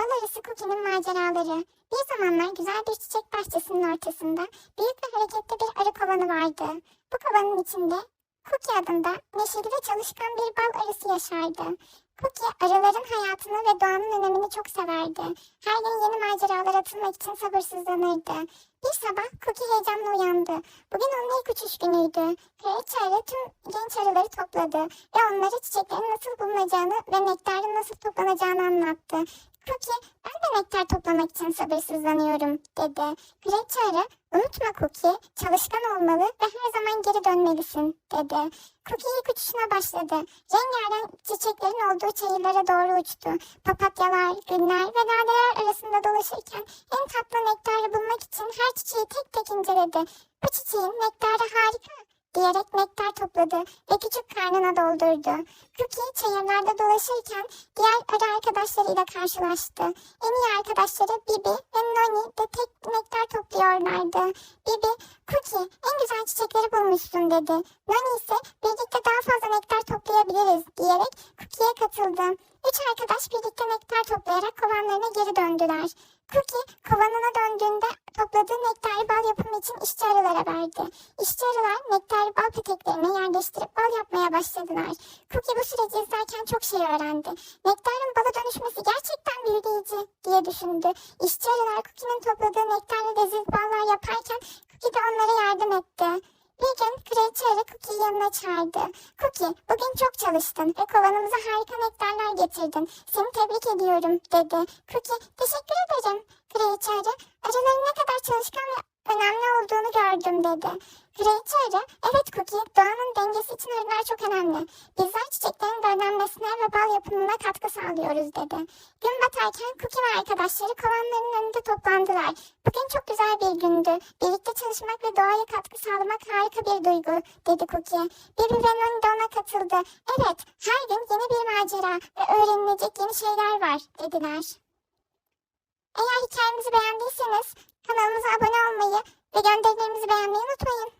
Bal arısı Cookie'nin maceraları. Bir zamanlar güzel bir çiçek bahçesinin ortasında büyük ve hareketli bir arı kovanı vardı. Bu kovanın içinde Cookie adında neşeli ve çalışkan bir bal arısı yaşardı. Cookie arıların hayatını ve doğanın önemini çok severdi. Her gün yeni maceralar atılmak için sabırsızlanırdı. Bir sabah Cookie heyecanla uyandı. Bugün onun ilk uçuş günüydü. Kraliçe arı tüm genç arıları topladı ve onlara çiçeklerin nasıl bulunacağını ve nektarın nasıl toplanacağını anlattı. Cookie, ben de nektar toplamak için sabırsızlanıyorum, dedi. Kraliçe arı, unutma Cookie, çalışkan olmalı ve her zaman geri dönmelisin, dedi. Cookie ilk uçuşuna başladı. Rengarenk çiçeklerin olduğu çayırlara doğru uçtu. Papatyalar, güller ve laleler arasında dolaşırken en tatlı nektarı bulmak için her çiçeği tek tek inceledi. Bu çiçeğin nektarı harika diyerek nektar topladı ve küçük karnına doldurdu. Cookie çayırlarda dolaşırken diğer arı arkadaşlarıyla karşılaştı. En iyi arkadaşları Bibi ve Noni de tek nektar topluyorlardı. Bibi, Cookie güzel çiçekleri bulmuşsun dedi. Noni ise birlikte daha fazla nektar toplayabiliriz diyerek Cookie'ye katıldı. Üç arkadaş birlikte nektar toplayarak kovanlarına geri döndüler. Cookie kovanına döndüğünde topladığı nektarı bal yapımı için işçi arılara verdi. İşçi arılar nektarı bal peteklerine yerleştirip bal yapmaya başladılar. Cookie bu süreci izlerken çok şey öğrendi. Nektarın bala dönüşmesi gerçekten büyüleyici diye düşündü. İşçi arılar Cookie'nin topladığı nektarla leziz ballar yaparken De onlara yardım etti. Bir gün kraliçe arı Cookie'yi yanına çağırdı. Cookie, bugün çok çalıştın ve kovanımıza harika nektarlar getirdin. Seni tebrik ediyorum, dedi. Cookie, teşekkür ederim. Kraliçe arı, arıların ne kadar çalışkan ve önemli olduğunu gördüm, dedi. Kraliçe arı, evet Cookie, için arılar çok önemli. Bizler çiçeklerin döllenmesine ve bal yapımına katkı sağlıyoruz, dedi. Gün batarken Cookie ve arkadaşları kovanların önünde toplandılar. Bugün çok güzel bir gündü. Birlikte çalışmak ve doğaya katkı sağlamak harika bir duygu, dedi Cookie. Bibi ve ona katıldı. Evet, her gün yeni bir macera ve öğrenilecek yeni şeyler var, dediler. Eğer hikayemizi beğendiyseniz kanalımıza abone olmayı ve gönderilerimizi beğenmeyi unutmayın.